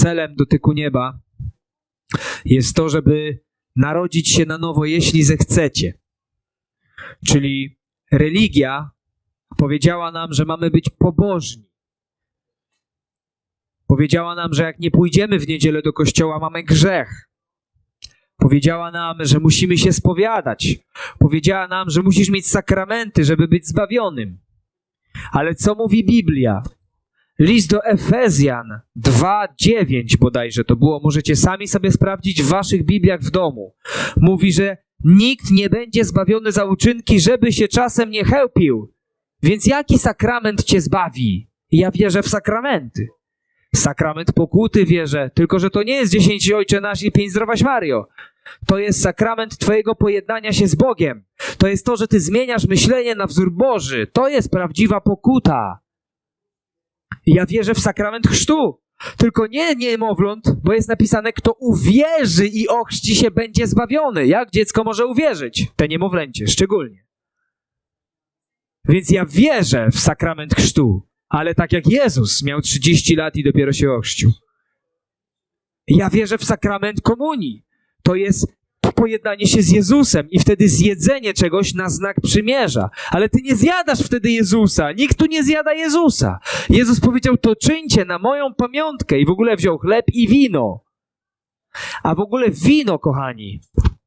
celem dotyku nieba jest to, żeby narodzić się na nowo, jeśli zechcecie. Czyli religia powiedziała nam, że mamy być pobożni. Powiedziała nam, że jak nie pójdziemy w niedzielę do kościoła, mamy grzech. Powiedziała nam, że musimy się spowiadać. Powiedziała nam, że musisz mieć sakramenty, żeby być zbawionym. Ale co mówi Biblia? List do Efezjan 2:9 bodajże to było, możecie sami sobie sprawdzić w waszych Bibliach w domu. Mówi, że nikt nie będzie zbawiony za uczynki, żeby się czasem nie chełpił. Więc jaki sakrament cię zbawi? Ja wierzę w sakramenty. Sakrament pokuty wierzę, tylko że to nie jest dziesięć Ojcze Nasz i pięć Zdrowaś Mario. To jest sakrament Twojego pojednania się z Bogiem. To jest to, że Ty zmieniasz myślenie na wzór Boży. To jest prawdziwa pokuta. Ja wierzę w sakrament chrztu. Tylko nie niemowląt, bo jest napisane, kto uwierzy i ochrzci się, będzie zbawiony. Jak dziecko może uwierzyć? Te niemowlęcie, szczególnie. Więc ja wierzę w sakrament chrztu, ale tak jak Jezus miał 30 lat i dopiero się ochrzcił. Ja wierzę w sakrament komunii. To jest pojednanie się z Jezusem i wtedy zjedzenie czegoś na znak przymierza. Ale ty nie zjadasz wtedy Jezusa. Nikt tu nie zjada Jezusa. Jezus powiedział, to czyńcie na moją pamiątkę i w ogóle wziął chleb i wino. A w ogóle wino, kochani,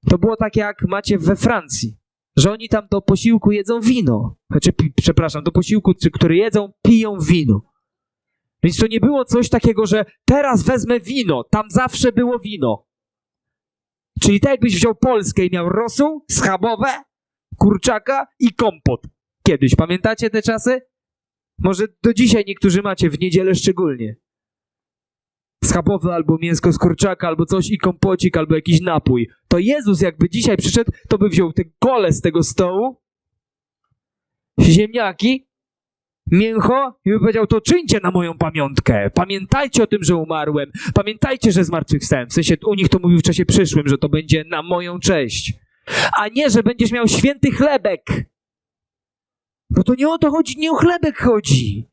to było tak jak macie we Francji, że oni tam do posiłku jedzą wino. Znaczy, przepraszam, do posiłku, który jedzą, piją wino. Więc to nie było coś takiego, że teraz wezmę wino, tam zawsze było wino. Czyli tak jakbyś wziął Polskę i miał rosół, schabowe, kurczaka i kompot. Kiedyś, pamiętacie te czasy? Może do dzisiaj niektórzy macie, w niedzielę szczególnie. Schabowe albo mięsko z kurczaka, albo coś i kompocik, albo jakiś napój. To Jezus jakby dzisiaj przyszedł, to by wziął te kole z tego stołu, ziemniaki, mięcho i by powiedział, to czyńcie na moją pamiątkę. Pamiętajcie o tym, że umarłem. Pamiętajcie, że zmartwychwstałem. W sensie u nich to mówił w czasie przyszłym, że to będzie na moją cześć. A nie, że będziesz miał święty chlebek. Bo to nie o to chodzi, nie o chlebek chodzi.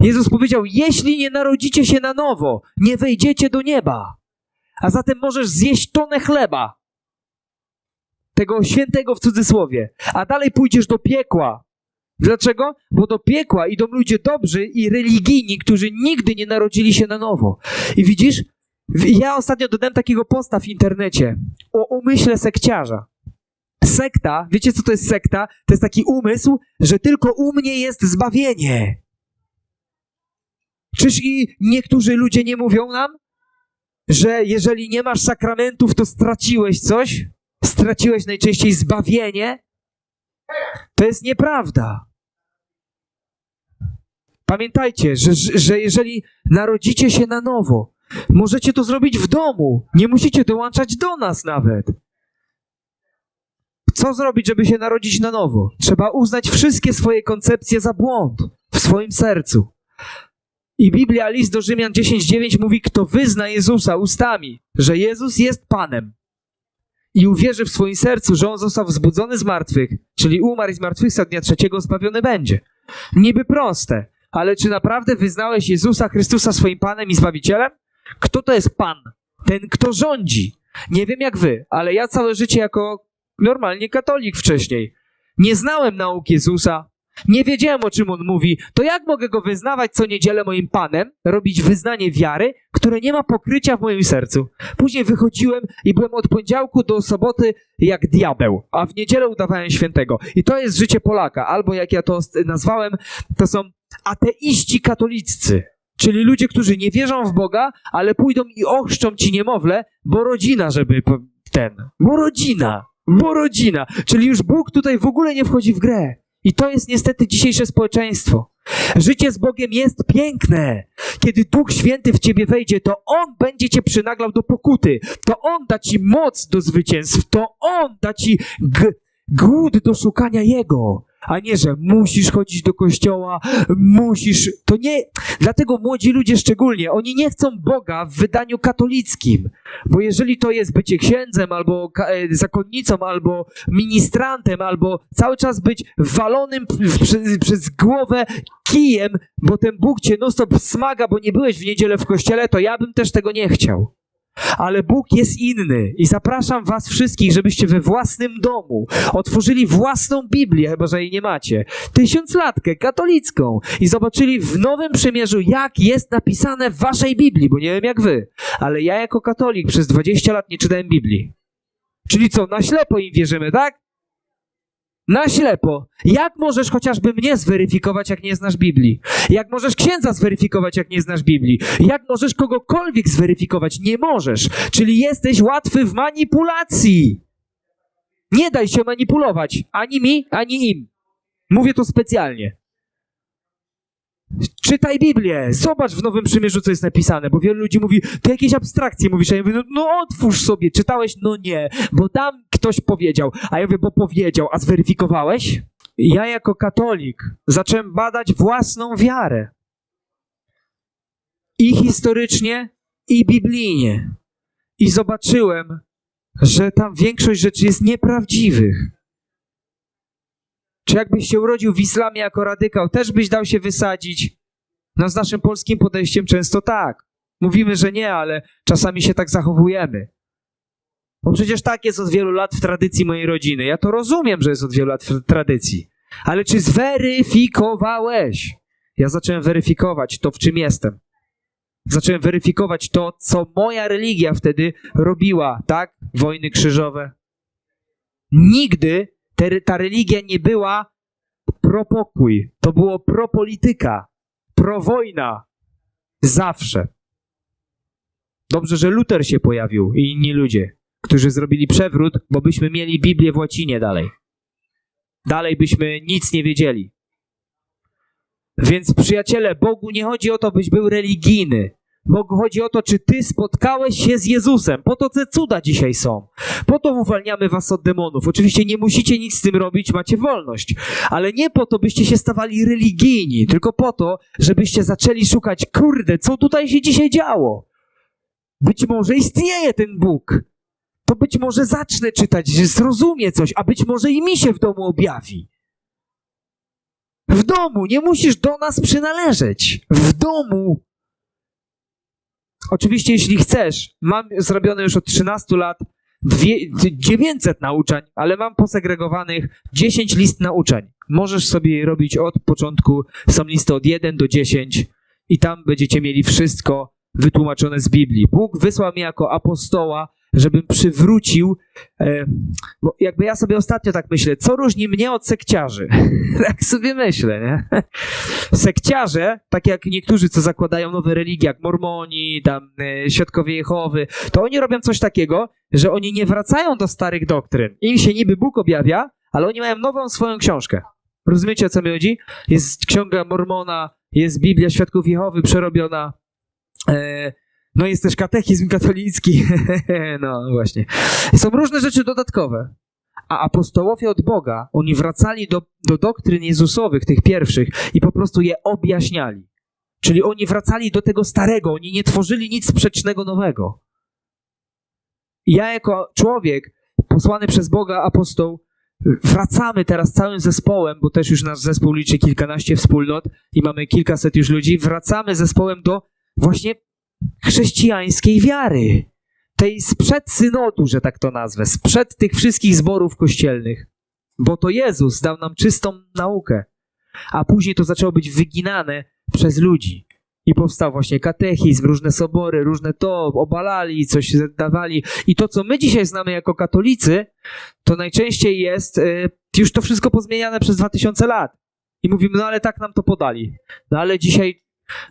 Jezus powiedział, jeśli nie narodzicie się na nowo, nie wejdziecie do nieba. A zatem możesz zjeść tonę chleba. Tego świętego w cudzysłowie. A dalej pójdziesz do piekła. Dlaczego? Bo do piekła idą ludzie dobrzy i religijni, którzy nigdy nie narodzili się na nowo. I widzisz, ja ostatnio dodałem takiego posta w internecie o umyśle sekciarza. Sekta, wiecie co to jest sekta? To jest taki umysł, że tylko u mnie jest zbawienie. Czyż i niektórzy ludzie nie mówią nam, że jeżeli nie masz sakramentów, to straciłeś coś? Straciłeś najczęściej zbawienie? To jest nieprawda. Pamiętajcie, że, że że jeżeli narodzicie się na nowo, możecie to zrobić w domu. Nie musicie dołączać do nas nawet. Co zrobić, żeby się narodzić na nowo? Trzeba uznać wszystkie swoje koncepcje za błąd w swoim sercu. I Biblia, list do Rzymian 10:9 mówi, kto wyzna Jezusa ustami, że Jezus jest Panem i uwierzy w swoim sercu, że On został wzbudzony z martwych, czyli umarł i zmartwychwstał dnia trzeciego, zbawiony będzie. Niby proste, ale czy naprawdę wyznałeś Jezusa Chrystusa swoim Panem i Zbawicielem? Kto to jest Pan? Ten, kto rządzi. Nie wiem jak wy, ale ja całe życie jako normalnie katolik wcześniej nie znałem nauk Jezusa, nie wiedziałem o czym on mówi, to jak mogę go wyznawać co niedzielę moim Panem, robić wyznanie wiary, które nie ma pokrycia w moim sercu? Później wychodziłem i byłem od poniedziałku do soboty jak diabeł, a w niedzielę udawałem świętego. I to jest życie Polaka, albo jak ja to nazwałem, to są ateiści katoliccy. Czyli ludzie, którzy nie wierzą w Boga, ale pójdą i ochrzczą ci niemowlę, bo rodzina, żeby ten. Bo rodzina. Bo rodzina. Czyli już Bóg tutaj w ogóle nie wchodzi w grę. I to jest niestety dzisiejsze społeczeństwo. Życie z Bogiem jest piękne. Kiedy Duch Święty w ciebie wejdzie, to On będzie cię przynaglał do pokuty. To On da ci moc do zwycięstw. To On da ci g- głód do szukania Jego. A nie, że musisz chodzić do kościoła, musisz. To nie. Dlatego młodzi ludzie szczególnie, oni nie chcą Boga w wydaniu katolickim. Bo jeżeli to jest bycie księdzem, albo e, zakonnicą, albo ministrantem, albo cały czas być walonym przez, przez głowę kijem, bo ten Bóg cię non stop smaga, bo nie byłeś w niedzielę w kościele, to ja bym też tego nie chciał. Ale Bóg jest inny i zapraszam was wszystkich, żebyście we własnym domu otworzyli własną Biblię, chyba że jej nie macie, tysiąclatkę katolicką i zobaczyli w Nowym Przymierzu, jak jest napisane w waszej Biblii, bo nie wiem jak wy, ale ja jako katolik przez 20 lat nie czytałem Biblii. Czyli co, na ślepo im wierzymy, tak? Na ślepo. Jak możesz chociażby mnie zweryfikować, jak nie znasz Biblii? Jak możesz księdza zweryfikować, jak nie znasz Biblii? Jak możesz kogokolwiek zweryfikować? Nie możesz. Czyli jesteś łatwy w manipulacji. Nie daj się manipulować. Ani mi, ani im. Mówię to specjalnie. Czytaj Biblię, zobacz w Nowym Przymierzu, co jest napisane, bo wielu ludzi mówi, to jakieś abstrakcje mówisz, a ja mówię, no, no otwórz sobie, czytałeś? No nie, bo tam ktoś powiedział, a ja mówię, bo powiedział, a zweryfikowałeś? Ja jako katolik zacząłem badać własną wiarę. I historycznie, i biblijnie. I zobaczyłem, że tam większość rzeczy jest nieprawdziwych. Czy jakbyś się urodził w islamie jako radykał, też byś dał się wysadzić? No z naszym polskim podejściem często tak. Mówimy, że nie, ale czasami się tak zachowujemy. Bo przecież tak jest od wielu lat w tradycji mojej rodziny. Ja to rozumiem, że jest od wielu lat w tradycji. Ale czy zweryfikowałeś? Ja zacząłem weryfikować to, w czym jestem. Zacząłem weryfikować to, co moja religia wtedy robiła, tak? Wojny krzyżowe. Nigdy te, ta religia nie była propokój. To było propolityka, prowojna. Zawsze. Dobrze, że Luter się pojawił i inni ludzie, którzy zrobili przewrót, bo byśmy mieli Biblię w łacinie dalej. Dalej byśmy nic nie wiedzieli. Więc przyjaciele, Bogu nie chodzi o to, byś był religijny. Bogu chodzi o to, czy ty spotkałeś się z Jezusem. Po to te cuda dzisiaj są. Po to uwalniamy was od demonów. Oczywiście nie musicie nic z tym robić, macie wolność. Ale nie po to, byście się stawali religijni, tylko po to, żebyście zaczęli szukać, kurde, co tutaj się dzisiaj działo. Być może istnieje ten Bóg. To być może zacznę czytać, zrozumie coś, a być może i mi się w domu objawi. W domu, nie musisz do nas przynależeć. W domu. Oczywiście, jeśli chcesz, mam zrobione już od 13 lat dwie, 900 nauczań, ale mam posegregowanych 10 list nauczań. Możesz sobie je robić od początku, są listy od 1 do 10 i tam będziecie mieli wszystko wytłumaczone z Biblii. Bóg wysłał mnie jako apostoła, żebym przywrócił, e, bo jakby ja sobie ostatnio tak myślę, co różni mnie od sekciarzy? tak sobie myślę, nie? Sekciarze, tak jak niektórzy, co zakładają nowe religie, jak mormoni, tam e, świadkowie Jehowy, to oni robią coś takiego, że oni nie wracają do starych doktryn. Im się niby Bóg objawia, ale oni mają nową swoją książkę. Rozumiecie, o co mi chodzi? Jest ksiąga Mormona, jest Biblia Świadków Jehowy przerobiona, e, no jest też katechizm katolicki, no właśnie. Są różne rzeczy dodatkowe. A apostołowie od Boga, oni wracali do, do doktryn Jezusowych, tych pierwszych, i po prostu je objaśniali. Czyli oni wracali do tego starego, oni nie tworzyli nic sprzecznego nowego. I ja jako człowiek, posłany przez Boga apostoł, wracamy teraz całym zespołem, bo też już nasz zespół liczy kilkanaście wspólnot i mamy kilkaset już ludzi, wracamy zespołem do właśnie chrześcijańskiej wiary. Tej sprzed synodu, że tak to nazwę, sprzed tych wszystkich zborów kościelnych. Bo to Jezus dał nam czystą naukę, a później to zaczęło być wyginane przez ludzi. I powstał właśnie katechizm, różne sobory, różne to, obalali, coś dawali. I to, co my dzisiaj znamy jako katolicy, to najczęściej jest y, już to wszystko pozmieniane przez 2000 lat. I mówimy, no ale tak nam to podali. No ale dzisiaj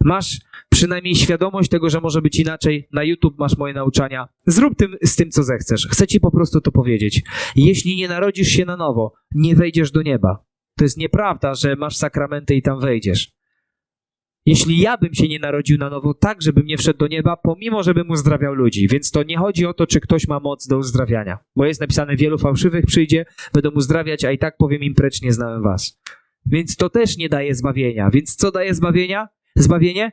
masz przynajmniej świadomość tego, że może być inaczej. Na YouTube masz moje nauczania. Zrób tym, z tym, co zechcesz. Chcę ci po prostu to powiedzieć. Jeśli nie narodzisz się na nowo, nie wejdziesz do nieba. To jest nieprawda, że masz sakramenty i tam wejdziesz. jeśli ja bym się nie narodził na nowo tak, żebym nie wszedł do nieba, pomimo, żebym uzdrawiał ludzi. Więc to nie chodzi o to, czy ktoś ma moc do uzdrawiania. Bo jest napisane, wielu fałszywych przyjdzie, będą uzdrawiać, a i tak powiem im precz, nie znałem was. Więc to też nie daje zbawienia. Więc co daje zbawienia? Zbawienie?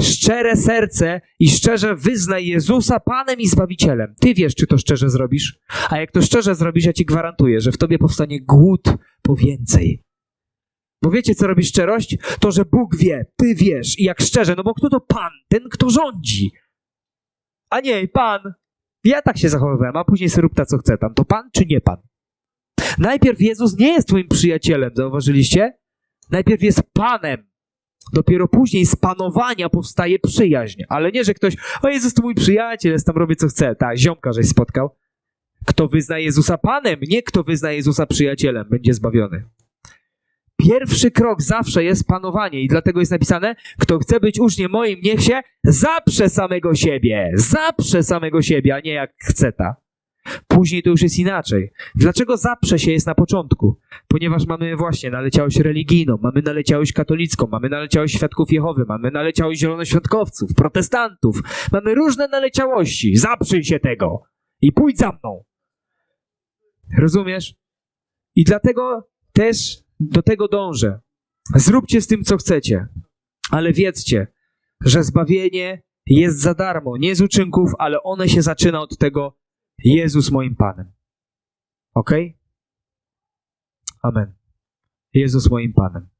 Szczere serce i szczerze wyznaj Jezusa Panem i Zbawicielem. Ty wiesz, czy to szczerze zrobisz. A jak to szczerze zrobisz, ja ci gwarantuję, że w tobie powstanie głód po więcej. Bo wiecie, co robi szczerość? To, że Bóg wie, ty wiesz i jak szczerze, no bo kto to Pan? Ten, kto rządzi. A nie, Pan. Ja tak się zachowywałem, a później sobie ta, co chce tam. To Pan czy nie Pan? Najpierw Jezus nie jest twoim przyjacielem, zauważyliście? Najpierw jest Panem. Dopiero później z panowania powstaje przyjaźń. Ale nie, że ktoś, o Jezus to mój przyjaciel, jest tam robię co chce. Tak, ziomka żeś spotkał. Kto wyzna Jezusa Panem, nie kto wyzna Jezusa przyjacielem, będzie zbawiony. Pierwszy krok zawsze jest panowanie i dlatego jest napisane, kto chce być uczniem moim, niech się zaprze samego siebie. Zaprze samego siebie, a nie jak chce ta. Później to już jest inaczej. Dlaczego zaprze się jest na początku? Ponieważ mamy właśnie naleciałość religijną, mamy naleciałość katolicką, mamy naleciałość świadków Jehowy, mamy naleciałość zielonoświątkowców, protestantów. Mamy różne naleciałości. Zaprzyj się tego i pójdź za mną. Rozumiesz? I dlatego też do tego dążę. Zróbcie z tym, co chcecie, ale wiedzcie, że zbawienie jest za darmo, nie z uczynków, ale one się zaczyna od tego Jezus moim Panem. Ok? Amen. Jezus moim Panem.